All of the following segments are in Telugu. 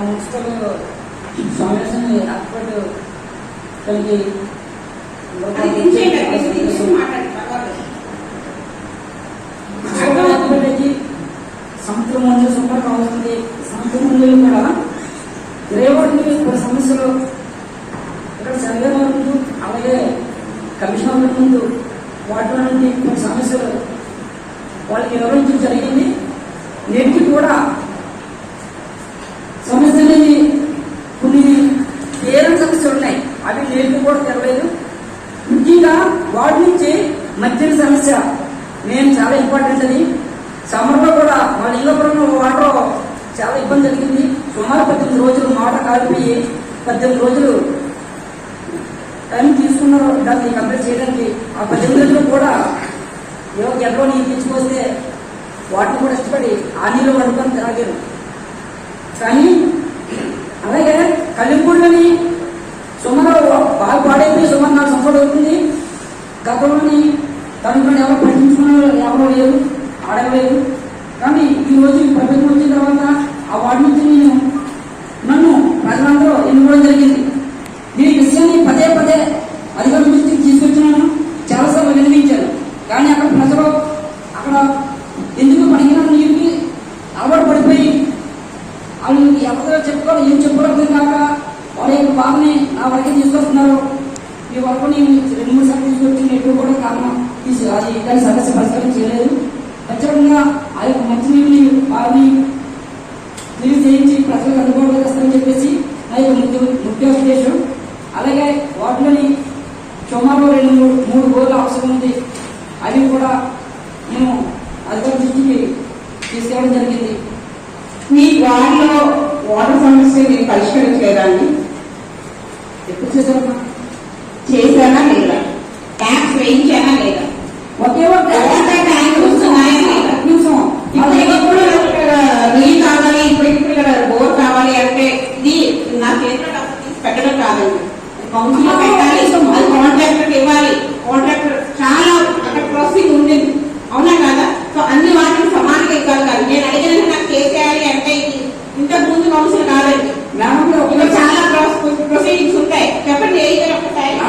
మున్సిపల్ సమావేశం ఏర్పాటు కలిగి సముద్రం మందు సుమారు కావాల్సింది సముద్రం మందులు కూడా కొన్ని సమస్యలు ఇక్కడ సర్వే ముందు అలాగే కమిషనర్ ముందు వాటిలో నుండి కొన్ని సమస్యలు వాళ్ళకి వివరించడం జరిగింది. నేటికి కూడా సమస్యలు కొన్ని తీరం సమస్యలు ఉన్నాయి అవి నేటికి కూడా తెరలేదు ముఖ్యంగా వాటి నుంచి మధ్యన సమస్య నేను చాలా ఇంపార్టెంట్ అది. సమ్మర్లో కూడా మా నీలపురంలో వాటర్ చాలా ఇబ్బంది జరిగింది సుమారు పద్దెనిమిది రోజులు మాట కాలిపోయి పద్దెనిమిది రోజులు టైం తీసుకున్నారు. దాన్ని కంప్లీట్ చేయడానికి. ఆ పద్దెనిమిది రోజులు కూడా ఏవో ఎక్కడో నీళ్ళు తెచ్చుకొస్తే వాటిని కూడా ఇష్టపడి ఆ నీళ్ళు వండుకొని తాగారు కానీ అలాగే కలింపూడిని సుమారు బాగా పాడైపోయి సుమారు నాలుగు సంవత్సరాలు అవుతుంది గతంలోని తనలో ఎవరు పట్టించుకున్న వాళ్ళు ఎవరు లేరు ఆడలేదు. కానీ ఈరోజు ఈ ప్రభుత్వం వచ్చిన తర్వాత ఆ వార్డు నుంచి నేను నన్ను ప్రజలందరూ ఎన్నుకోవడం జరిగింది. దీని విషయాన్ని పదే పదే అధికారుల దృష్టికి తీసుకొచ్చినాను. చాలాసార్లు వినిపించాను కానీ అక్కడ ప్రజలు అక్కడ ఎందుకు పనికిరాని నీరుకి అలవాటు పడిపోయి వాళ్ళు ఎవరితో చెప్పుకోవాలి ఏం చెప్పుకోవడం కాక వాళ్ళ యొక్క బాధని నా వరకే తీసుకొస్తున్నారు. ఈ వరకు నేను రెండు మూడు సార్లు తీసుకొచ్చి ఎప్పుడు కూడా కారణం తీసు అది దాని సమస్య పరిష్కారం చేయలేదు ఖచ్చితంగా ఆ యొక్క మంచినీటిని వారిని తిరిగి చేయించి ప్రజలకు అందుబాటులో తెస్తామని చెప్పేసి నా యొక్క ముఖ్య ముఖ్య ఉద్దేశం అలాగే వాటిలోని సుమారు రెండు మూడు మూడు రోజులు ఉంది అవి కూడా నేను అధికారుల దృష్టికి తీసుకెళ్ళడం జరిగింది. మీ వార్డులో వాటర్ సమస్య నేను పరిష్కరించలేదండి ఎప్పుడు చేశాను చేశానా లేదా? నాకు ఒక చెయ్యండి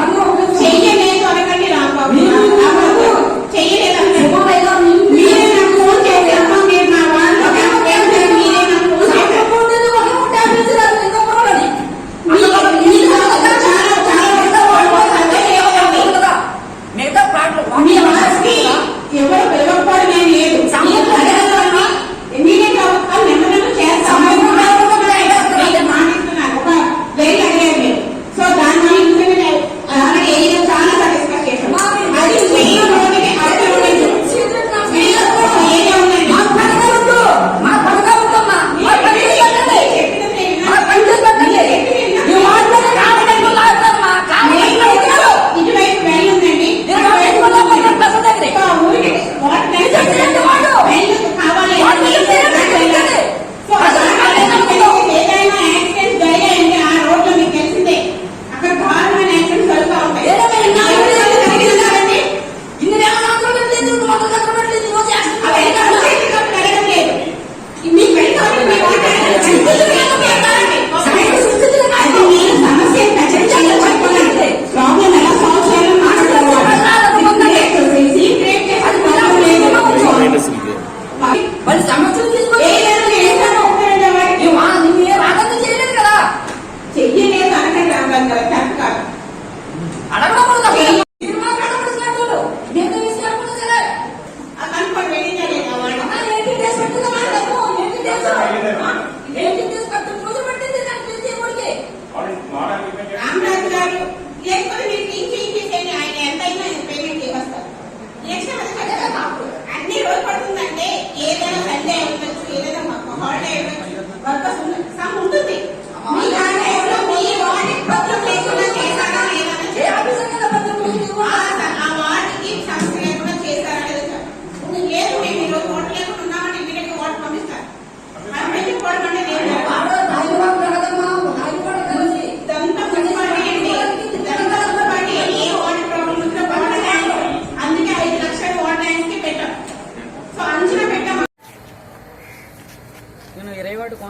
あららら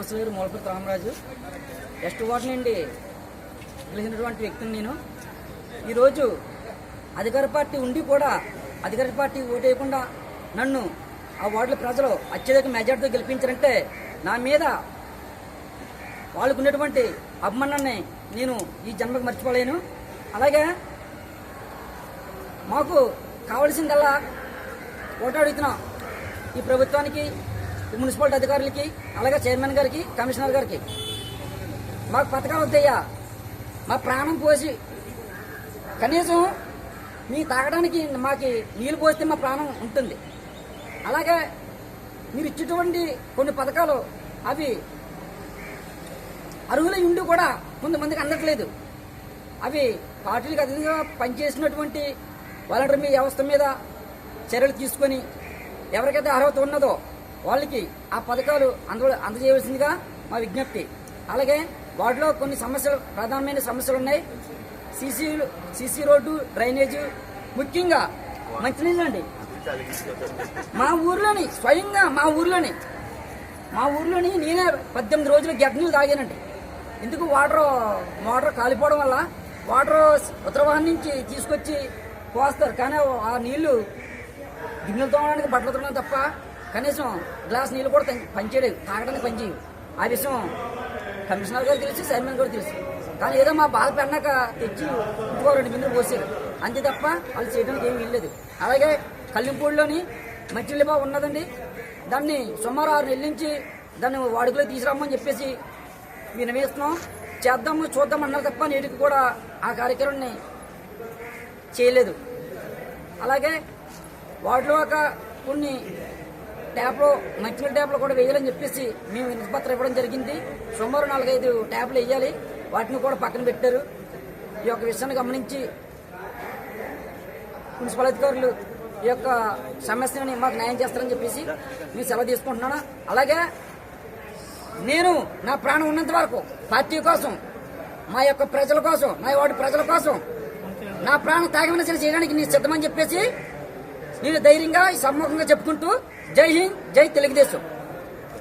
కౌన్సిలర్ మూలపతి రామరాజు ఎస్ట్ వార్డ్ నుండి గెలిచినటువంటి వ్యక్తిని నేను. ఈరోజు అధికార పార్టీ ఉండి కూడా అధికార పార్టీ ఓటేయకుండా నన్ను ఆ వార్డుల ప్రజలు అత్యధిక మెజార్టీతో గెలిపించారంటే నా మీద వాళ్ళకున్నటువంటి అభిమానాన్ని నేను ఈ జన్మకు మర్చిపోలేను. అలాగే మాకు కావలసిందల్లా ఓటాడుతున్నాం ఈ ప్రభుత్వానికి మున్సిపాలిటీ అధికారులకి అలాగే చైర్మన్ గారికి కమిషనర్ గారికి. మాకు పథకాలు వద్దయ్యా. మా ప్రాణం పోసి కనీసం మీ తాగడానికి మాకు నీళ్ళు పోస్తే మా ప్రాణం ఉంటుంది. అలాగే మీరు ఇచ్చేటువంటి కొన్ని పథకాలు అవి అర్హులై ఉండి కూడా కొంతమందికి అందట్లేదు. అవి పార్టీలకు అధికంగా పనిచేసినటువంటి వాలంటీర్ మీ వ్యవస్థ మీద చర్యలు తీసుకొని ఎవరికైతే అర్హత ఉన్నదో వాళ్ళకి ఆ పథకాలు అంద అందజేయవలసిందిగా మా విజ్ఞప్తి. అలాగే వాటిలో కొన్ని సమస్యలు ప్రధానమైన సమస్యలు ఉన్నాయి. సీసీ సీసీ రోడ్డు డ్రైనేజ్ ముఖ్యంగా మంచినీళ్ళు అండి మా ఊర్లోని స్వయంగా మా ఊర్లోని మా ఊర్లోని నేనే పద్దెనిమిది రోజులు గడ్డ నీళ్ళు తాగానండి. ఎందుకు వాటర్ మోటార్ కాలిపోవడం వల్ల వాటర్ ఉత్తరవాహం నుంచి తీసుకొచ్చి పోస్తారు. కానీ ఆ నీళ్ళు గిన్నెలు తోమడానికి బట్టలు తోమడం తప్ప కనీసం గ్లాస్ నీళ్ళు కూడా పనిచేయలేదు తాగడానికి పనిచేయవు ఆ విషయం కమిషనర్ గారు తెలుసు చైర్మన్ గారు తెలుసు. కానీ ఏదో మా బాధ పెన్నాక తెచ్చి ఇంకో రెండు బిందులు పోసారు. అంతే తప్ప వాళ్ళు చేయడానికి ఏమీ వీల్లేదు. అలాగే కల్లింపూడిలోని మధ్యలిబా ఉన్నదండి. దాన్ని సుమారు ఆరు నెలల నుంచి దాన్ని వాడుకలో తీసుకురామని చెప్పేసి వినవేస్తున్నాం. చేద్దాము చూద్దాం అన్నారు తప్ప నేటికి కూడా ఆ కార్యక్రమాన్ని చేయలేదు. అలాగే వాటిలో ఒక కొన్ని ట్యాప్లో మంచినీళ్ళ ట్యాప్లు కూడా వేయాలని చెప్పేసి మేము నిష్పత్రం ఇవ్వడం జరిగింది. సుమారు నాలుగైదు ట్యాప్లు వేయాలి. వాటిని కూడా పక్కన పెట్టారు. ఈ యొక్క విషయాన్ని గమనించి మున్సిపల్ అధికారులు ఈ యొక్క సమస్యని మాకు న్యాయం చేస్తారని చెప్పేసి నేను సెలవు తీసుకుంటున్నాను. అలాగే నేను నా ప్రాణం ఉన్నంత వరకు పార్టీ కోసం మా యొక్క ప్రజల కోసం మా వాటి ప్రజల కోసం నా ప్రాణం త్యాగమైన చేయడానికి నేను సిద్ధమని చెప్పేసి నేను ధైర్యంగా సమ్మూహంగా చెప్పుకుంటూ జై హింద్ జై తెలుగుదేశం.